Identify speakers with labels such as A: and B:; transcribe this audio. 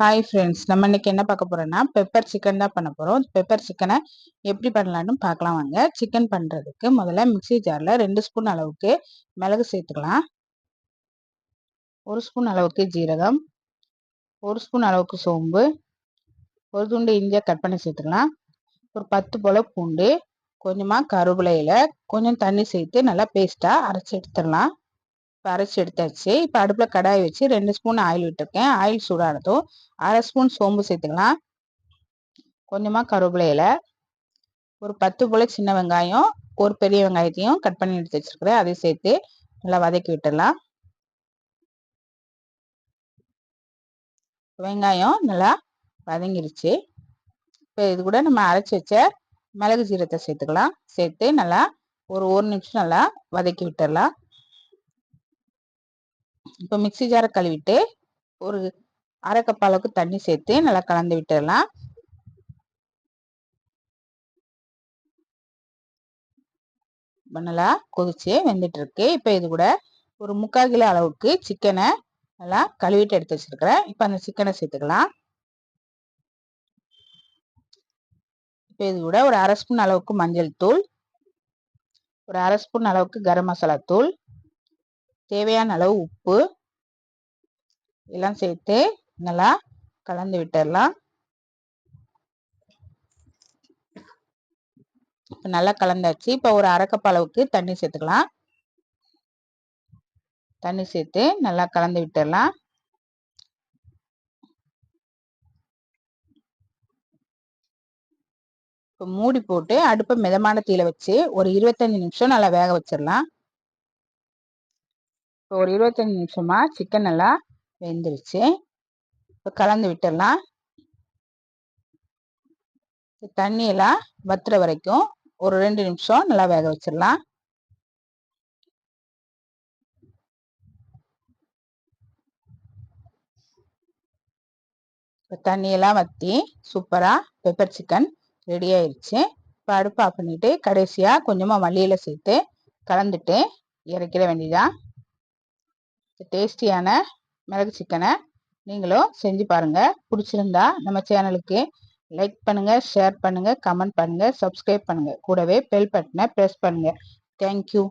A: Hi friends நம்ம இன்னைக்கு என்ன பார்க்க போறோம்னா பெப்பர் சிக்கன் தான் பண்ண போகிறோம் பெப்பர் சிக்கனை எப்படி பண்ணலான்னு பார்க்கலாம் வாங்க. சிக்கன் பண்ணுறதுக்கு முதல்ல மிக்சி ஜாரில் ரெண்டு ஸ்பூன் அளவுக்கு மிளகு சேர்த்துக்கலாம். ஒரு ஸ்பூன் அளவுக்கு ஜீரகம் ஒரு ஸ்பூன் அளவுக்கு சோம்பு ஒரு துண்டு இஞ்சியை கட் பண்ணி சேர்த்துக்கலாம். ஒரு பத்து போல் பூண்டு கொஞ்சமாக கருவேலையில் கொஞ்சம் தண்ணி சேர்த்து நல்லா பேஸ்ட்டாக அரைச்சி எடுத்துடலாம். இப்போ அரைச்சி எடுத்தாச்சு. இப்போ அடுப்பில் கடாய் வச்சு ரெண்டு ஸ்பூன் ஆயில் விட்டுருக்கேன். ஆயில் சூடானதும் அரை ஸ்பூன் சோம்பு சேர்த்துக்கலாம். கொஞ்சமாக கருவேப்பிலையில ஒரு பத்து போல் சின்ன வெங்காயம் ஒரு பெரிய வெங்காயத்தையும் கட் பண்ணி எடுத்து வச்சிருக்கிறேன். அதையும் சேர்த்து நல்லா வதக்கி விட்டுடலாம். வெங்காயம் நல்லா வதங்கிருச்சு. இப்போ இது கூட நம்ம அரைச்சி வச்ச மிளகு ஜீரத்தை சேர்த்துக்கலாம். சேர்த்து நல்லா ஒரு ஒரு நிமிஷம் நல்லா வதக்கி விட்டுடலாம். இப்போ மிக்சி ஜாரை கழுவிட்டு ஒரு அரை கப் அளவுக்கு தண்ணி சேர்த்து நல்லா கலந்து விட்டுடலாம் நல்லா கொதிச்சு வெந்துட்டு இருக்கு இப்போ இது கூட ஒரு முக்கால் கிலோ அளவுக்கு சிக்கனை நல்லா கழுவிட்டு எடுத்து வச்சிருக்கிறேன். இப்போ அந்த சிக்கனை சேர்த்துக்கலாம். இப்போ இது கூட ஒரு அரை ஸ்பூன் அளவுக்கு மஞ்சள் தூள் ஒரு அரை ஸ்பூன் அளவுக்கு கரம் மசாலா தூள் தேவையான அளவு உப்பு எல்லாம் சேர்த்து நல்லா கலந்து விட்டுடலாம். நல்லா கலந்தாச்சு. இப்போ ஒரு அரைக்கப் அளவுக்கு தண்ணி சேர்த்துக்கலாம். தண்ணி சேர்த்து நல்லா கலந்து விட்டுடலாம். இப்போ மூடி போட்டு அடுப்பை மிதமான தீயில வச்சு ஒரு இருபத்தஞ்சு நிமிஷம் நல்லா வேக வச்சிடலாம். இப்போ ஒரு இருபத்தஞ்சி நிமிஷமா சிக்கன் நல்லா வெந்துருச்சு. இப்போ கலந்து விட்டுடலாம். தண்ணியெல்லாம் வத்துற வரைக்கும் ஒரு ரெண்டு நிமிஷம் நல்லா வேக வச்சிடலாம். இப்போ தண்ணியெல்லாம் வற்றி சூப்பராக பெப்பர் சிக்கன் ரெடி ஆயிடுச்சு இப்போ அடுப்பு ஆஃப் பண்ணிவிட்டு கடைசியாக கொஞ்சமாக மல்லியில் சேர்த்து கலந்துட்டு இறக்கிட வேண்டியதான் டேஸ்டியான மிளகு சிக்கனை நீங்களும் செஞ்சு பாருங்கள் பிடிச்சிருந்தா நம்ம சேனலுக்கு லைக் பண்ணுங்கள் ஷேர் பண்ணுங்கள் கமெண்ட் பண்ணுங்கள் சப்ஸ்கிரைப் பண்ணுங்கள் கூடவே பெல் பட்டனை ப்ரெஸ் பண்ணுங்கள் தேங்க்யூ